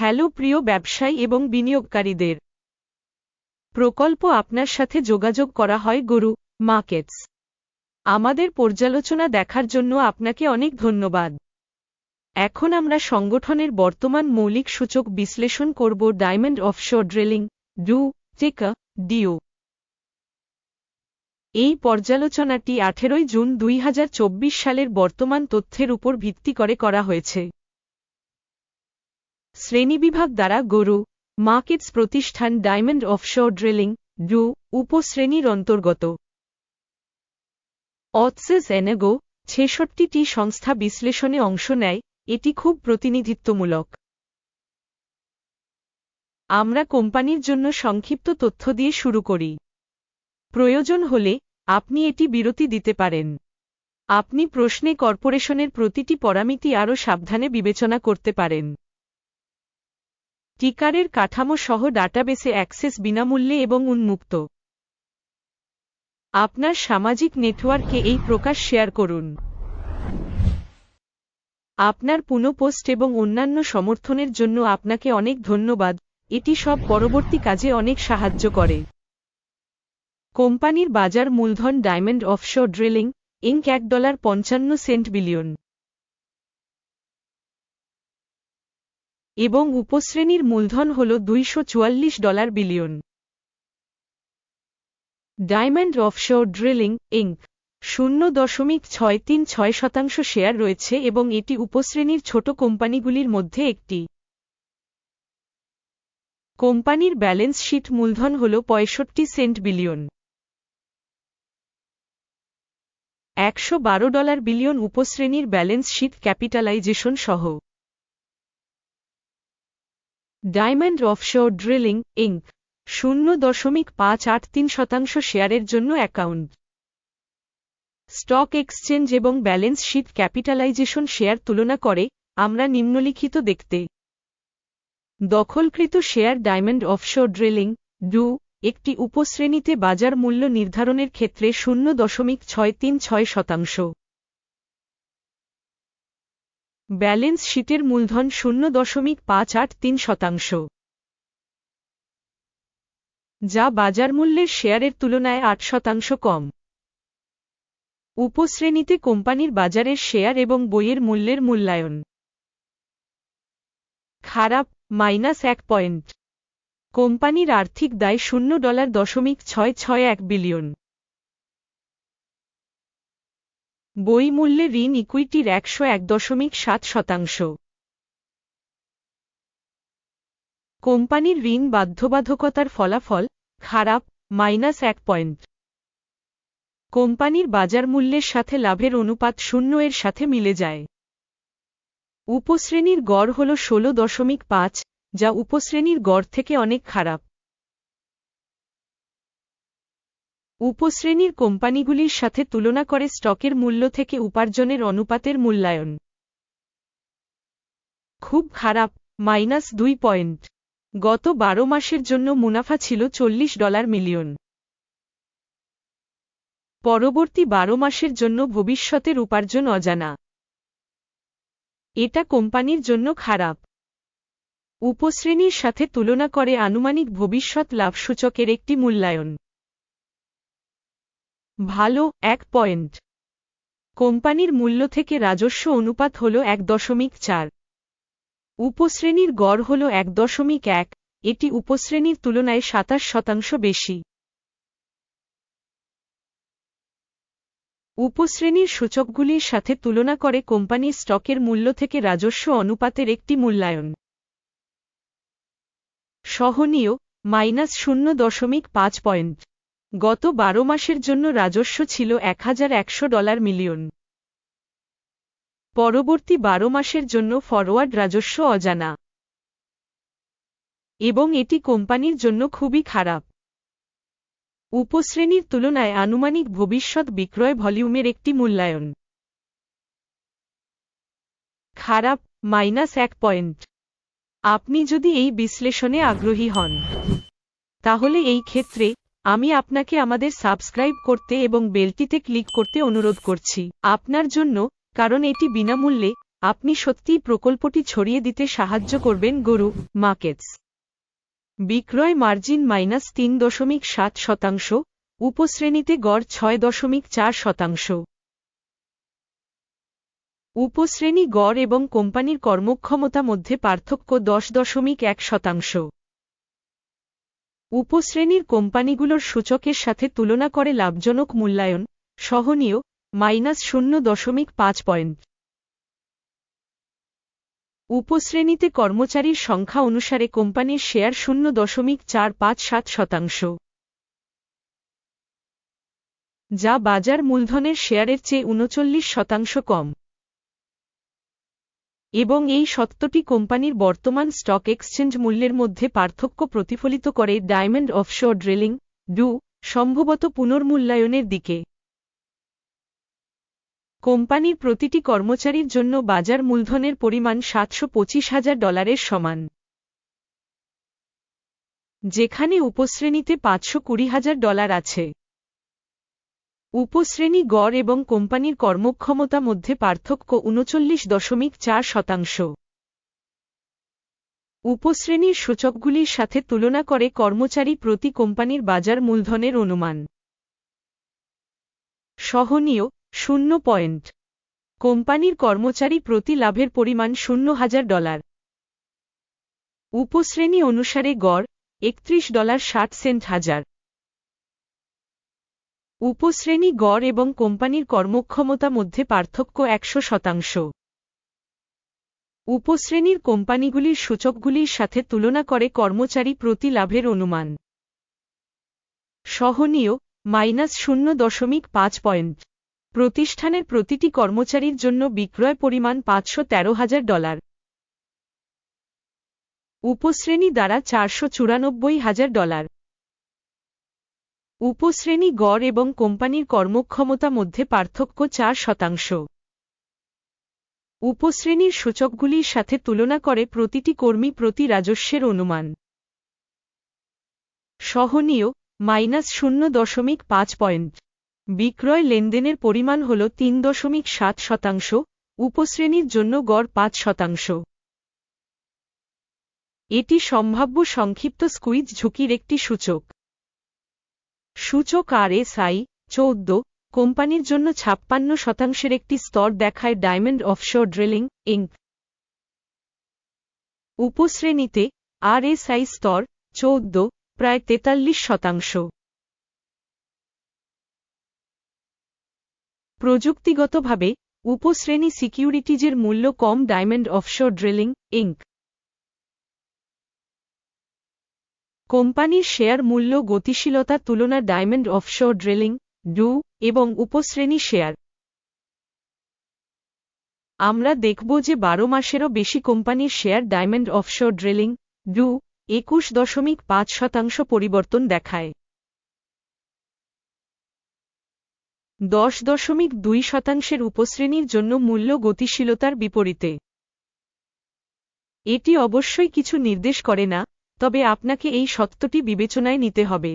Hello প্রিয় ব্যবসায়ী এবং বিনিয়োগকারীদের। প্রকল্প আপনার সাথে যোগাযোগ করা হয় গরু, মার্কেটস। আমাদের পর্যালোচনা দেখার জন্য আপনাকে অনেক ধন্যবাদ। এখন আমরা সংগঠনের বর্তমান মৌলিক সূচক বিশ্লেষণ করব ডায়মন্ড অফশোর ড্রিলিং, ডু, টেকা, ডিও। এই পর্যালোচনাটি আঠেরোই জুন দুই হাজার চব্বিশ সালের বর্তমান তথ্যের উপর ভিত্তি করে করা হয়েছে। শ্রেণীবিভাগ দ্বারা গরু, মার্কেটস প্রতিষ্ঠান ডায়মন্ড অফশোর ড্রিলিং, ডু, উপশ্রেণীর অন্তর্গত। অৎসেস এনেগো, ছেষট্টিটি সংস্থা বিশ্লেষণে অংশ নেয়, এটি খুব প্রতিনিধিত্বমূলক। আমরা কোম্পানির জন্য সংক্ষিপ্ত তথ্য দিয়ে শুরু করি। প্রয়োজন হলে, আপনি এটি বিরতি দিতে পারেন। আপনি প্রশ্নে কর্পোরেশনের প্রতিটি পরামিতি আরও সাবধানে বিবেচনা করতে পারেন। টিকারের কাঠামো সহ ডাটাবেসে অ্যাক্সেস বিনামূল্যে এবং উন্মুক্ত। আপনার সামাজিক নেটওয়ার্কে এই প্রকাশ শেয়ার করুন। আপনার পুনঃপোস্ট এবং অন্যান্য সমর্থনের জন্য আপনাকে অনেক ধন্যবাদ। এটি সব পরবর্তী কাজে অনেক সাহায্য করে। কোম্পানির বাজার মূলধন ডায়মন্ড অফশোর ড্রিলিং, ইঙ্ক এক ডলার পঞ্চান্ন সেন্ট বিলিয়ন। এবং উপশ্রেণীর মূলধন হল দুইশো চুয়াল্লিশ dollar billion. Diamond offshore drilling inc শূন্য দশমিক ছয় তিন ছয় শতাংশ শেয়ার রয়েছে এবং এটি উপশ্রেণীর ছোট কোম্পানিগুলির মধ্যে একটি। কোম্পানির ব্যালেন্স শীট মূলধন হল পঁয়ষট্টি সেন্ট বিলিয়ন। একশো বারো ডলার বিলিয়ন উপশ্রেণীর ব্যালেন্স শীট ক্যাপিটালাইজেশন সহ। ডায়মন্ড অফশোর ড্রিলিং ইঙ্ক শূন্য দশমিক পাঁচ আট তিন শতাংশ শেয়ারের জন্য অ্যাকাউন্ট। স্টক এক্সচেঞ্জ এবং ব্যালেন্স শীট ক্যাপিটালাইজেশন শেয়ার তুলনা করে, আমরা নিম্নলিখিত দেখতে। দখলকৃত share diamond offshore drilling, do, একটি উপশ্রেণীতে বাজার মূল্য নির্ধারণের ক্ষেত্রে শূন্য দশমিক ছয় তিন ছয় শতাংশ। ব্যালেন্স শীটের মূলধন শূন্য দশমিক পাঁচ আট তিন শতাংশ। যা বাজার মূল্যের শেয়ারের তুলনায় আট শতাংশ কম। উপশ্রেণীতে কোম্পানির বাজারের শেয়ার এবং বইয়ের মূল্যের মূল্যায়ন। খারাপ, মাইনাস এক পয়েন্ট। কোম্পানির আর্থিক দায় শূন্য ডলার দশমিক ছয় ছয় এক বিলিয়ন। বই মূল্যে ঋণ ইকুইটির একশো এক দশমিক সাত শতাংশ। কোম্পানির ঋণ বাধ্যবাধকতার ফলাফল, খারাপ, মাইনাস এক পয়েন্ট। কোম্পানির বাজার মূল্যের সাথে লাভের অনুপাত শূন্য এর সাথে মিলে যায়। উপশ্রেণীর গড় হল ষোলো দশমিক পাঁচ, যা উপশ্রেণীর গড় থেকে অনেক খারাপ। উপশ্রেণীর কোম্পানিগুলির সাথে তুলনা করে স্টকের মূল্য থেকে উপার্জনের অনুপাতের মূল্যায়ন। খুব খারাপ, মাইনাস দুই পয়েন্ট। গত বারো মাসের জন্য মুনাফা ছিল চল্লিশ ডলার মিলিয়ন। পরবর্তী বারো মাসের জন্য ভবিষ্যতের উপার্জন অজানা। এটা কোম্পানির জন্য খারাপ। উপশ্রেণীর সাথে তুলনা করে আনুমানিক ভবিষ্যৎ লাভ সূচকের একটি মূল্যায়ন। ভালো, এক পয়েন্ট। কোম্পানির মূল্য থেকে রাজস্ব অনুপাত হল এক দশমিক চার। উপশ্রেণীর গড় হল এক দশমিক এক, এটি উপশ্রেণীর তুলনায় সাতাশ শতাংশ বেশি। উপশ্রেণীর সূচকগুলির সাথে তুলনা করে কোম্পানির স্টকের মূল্য থেকে রাজস্ব অনুপাতের একটি মূল্যায়ন। সহনীয়, মাইনাস শূন্য দশমিক পাঁচ পয়েন্ট। গত বারো মাসের জন্য রাজস্ব ছিল এক হাজার একশো ডলার মিলিয়ন। পরবর্তী বারো মাসের জন্য ফরওয়ার্ড রাজস্ব অজানা। এবং এটি কোম্পানির জন্য খুবই খারাপ। উপশ্রেণীর তুলনায় আনুমানিক ভবিষ্যৎ বিক্রয় ভলিউমের একটি মূল্যায়ন। খারাপ, মাইনাস এক পয়েন্ট। আপনি যদি এই বিশ্লেষণে আগ্রহী হন, তাহলে এই ক্ষেত্রে আমি আপনাকে আমাদের সাবস্ক্রাইব করতে এবং বেলটিতে ক্লিক করতে অনুরোধ করছি। আপনার জন্য, কারণ এটি বিনামূল্যে, আপনি সত্যিই প্রকল্পটি ছড়িয়ে দিতে সাহায্য করবেন গরু মার্কেটস বিক্রয় মার্জিন মাইনাস তিন দশমিক সাত শতাংশ, উপশ্রেণীতে গড় ছয় দশমিক চার শতাংশ। উপশ্রেণী গড় এবং কোম্পানির কর্মক্ষমতা মধ্যে পার্থক্য দশ দশমিক এক শতাংশ। উপশ্রেণীর কোম্পানিগুলোর সূচকের সাথে তুলনা করে লাভজনক মূল্যায়ন, সহনীয়, মাইনাস শূন্য দশমিক পাঁচ পয়েন্ট। উপশ্রেণীতে কর্মচারীর সংখ্যা অনুসারে কোম্পানির শেয়ার শূন্য দশমিক চার পাঁচ সাত শতাংশ। যা বাজার মূলধনের শেয়ারের চেয়ে উনচল্লিশ শতাংশ কম। এবং এই সত্যটি কোম্পানির বর্তমান স্টক এক্সচেঞ্জ মূল্যের মধ্যে পার্থক্য প্রতিফলিত করে ডায়মন্ড অফশোর ড্রিলিং, ডু, সম্ভবত পুনর্মূল্যায়নের দিকে। কোম্পানির প্রতিটি কর্মচারীর জন্য বাজার মূলধনের পরিমাণ সাতশো হাজার ডলারের সমান। যেখানে উপশ্রেণীতে পাঁচশো কুড়ি হাজার ডলার আছে। উপশ্রেণী গড় এবং কোম্পানির কর্মক্ষমতা মধ্যে পার্থক্য উনচল্লিশ দশমিক চার শতাংশ। উপশ্রেণীর সূচকগুলির সাথে তুলনা করে কর্মচারী প্রতি কোম্পানির বাজার মূলধনের অনুমান। সহনীয়, শূন্য পয়েন্ট। কোম্পানির কর্মচারী প্রতি লাভের পরিমাণ শূন্য হাজার ডলার। উপশ্রেণী অনুসারে গড় একত্রিশ ডলার ষাট সেন্ট হাজার। উপশ্রেণী গড় এবং কোম্পানির কর্মক্ষমতা মধ্যে পার্থক্য একশো শতাংশ। উপশ্রেণীর কোম্পানিগুলির সূচকগুলির সাথে তুলনা করে কর্মচারী প্রতি লাভের অনুমান। সহনীয়, মাইনাস শূন্য দশমিক পাঁচ পয়েন্ট। প্রতিষ্ঠানের প্রতিটি কর্মচারীর জন্য বিক্রয় পরিমাণ পাঁচশো তেরো হাজার ডলার। উপশ্রেণী দ্বারা চারশো চুরানব্বই হাজার ডলার। উপশ্রেণী গড় এবং কোম্পানির কর্মক্ষমতা মধ্যে পার্থক্য চার শতাংশ। উপশ্রেণীর সূচকগুলির সাথে তুলনা করে প্রতিটি কর্মী প্রতি রাজস্বের অনুমান। সহনীয়, মাইনাস শূন্য দশমিক পাঁচ পয়েন্ট। বিক্রয় লেনদেনের পরিমাণ হল তিন দশমিক সাত শতাংশ, উপশ্রেণীর জন্য গড় পাঁচ শতাংশ। এটি সম্ভাব্য সংক্ষিপ্ত স্কুইজ ঝুঁকির একটি সূচক। সূচক আর এস আই চৌদ্দ, কোম্পানির জন্য ছাপ্পান্ন শতাংশের একটি স্তর দেখায় ডায়মন্ড অফশোর ড্রিলিং, ইঙ্ক। উপশ্রেণীতে আর এস আই স্তর চৌদ্দ, প্রায় তেতাল্লিশ শতাংশ। প্রযুক্তিগতভাবে উপশ্রেণী সিকিউরিটিজের মূল্য কম ডায়মন্ড অফশোর ড্রিলিং, ইঙ্ক। কোম্পানির শেয়ার মূল্য গতিশীলতা তুলনা ডায়মন্ড অফশোর ড্রিলিং, ডু, এবং উপশ্রেণী শেয়ার। আমরা দেখব যে বারো মাসেরও বেশি কোম্পানির share diamond offshore drilling, do, একুশ দশমিক পাঁচ শতাংশ পরিবর্তন দেখায়। দশ দশমিক দুই শতাংশের উপশ্রেণীর জন্য মূল্য গতিশীলতার বিপরীতে। এটি অবশ্যই কিছু নির্দেশ করে না তবে আপনাকে এই সত্যটি বিবেচনায় নিতে হবে।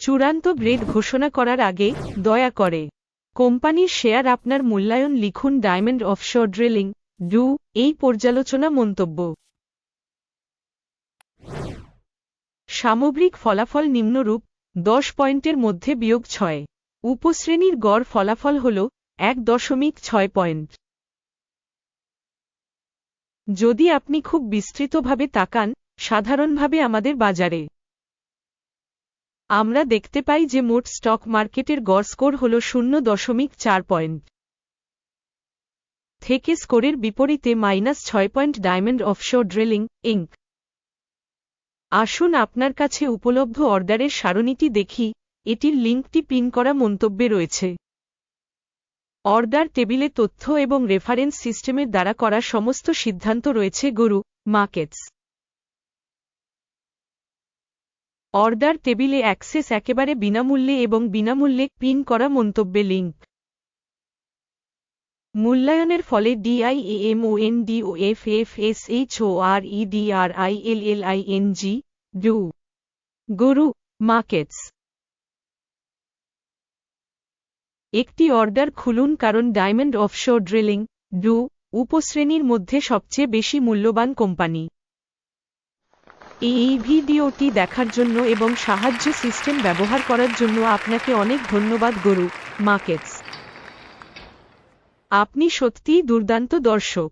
চূড়ান্ত গ্রেড ঘোষণা করার আগে দয়া করে কোম্পানির শেয়ার আপনার মূল্যায়ন লিখুন ডায়মন্ড অফশোর ড্রিলিং, ডু, এই পর্যালোচনা মন্তব্য। সামগ্রিক ফলাফল নিম্নরূপ, দশ পয়েন্টের মধ্যে বিয়োগ ছয়। উপশ্রেণীর গড় ফলাফল হল এক দশমিক ছয় পয়েন্ট। যদি আপনি খুব বিস্তৃতভাবে তাকান, সাধারণভাবে আমাদের বাজারে। আমরা দেখতে পাই যে মোট স্টক মার্কেটের গড় স্কোর হল শূন্য দশমিক চার পয়েন্ট। থেকে স্কোরের বিপরীতে মাইনাস ছয় point diamond offshore drilling, inc. আসুন আপনার কাছে উপলব্ধ অর্ডারের সারণীটি দেখি, এটির লিঙ্কটি পিন করা মন্তব্যে রয়েছে। অর্ডার টেবিলে তথ্য এবং রেফারেন্স সিস্টেমের দ্বারা করা সমস্ত সিদ্ধান্ত রয়েছে, গরু মার্কেটস। অর্ডার টেবিলে অ্যাক্সেস একেবারে বিনামূল্যে এবং বিনামূল্যে পিন করা মন্তব্যে লিঙ্ক। মূল্যায়নের ফলে ডিআইএমওএনডিওএফএফএসএইচওআরইডিআরআইএলএলআইএনজি ডু। গরু মার্কেটস। একটি অর্ডার খুলুন কারণ ডায়মন্ড অফশোর ড্রিলিং, ডু, উপশ্রেণীর মধ্যে সবচেয়ে বেশি মূল্যবান কোম্পানি। এই ভিডিওটি দেখার জন্য এবং সাহায্য সিস্টেম ব্যবহার করার জন্য আপনাকে অনেক ধন্যবাদ, গরু, মার্কেটস। আপনি সত্যিই দুর্দান্ত দর্শক।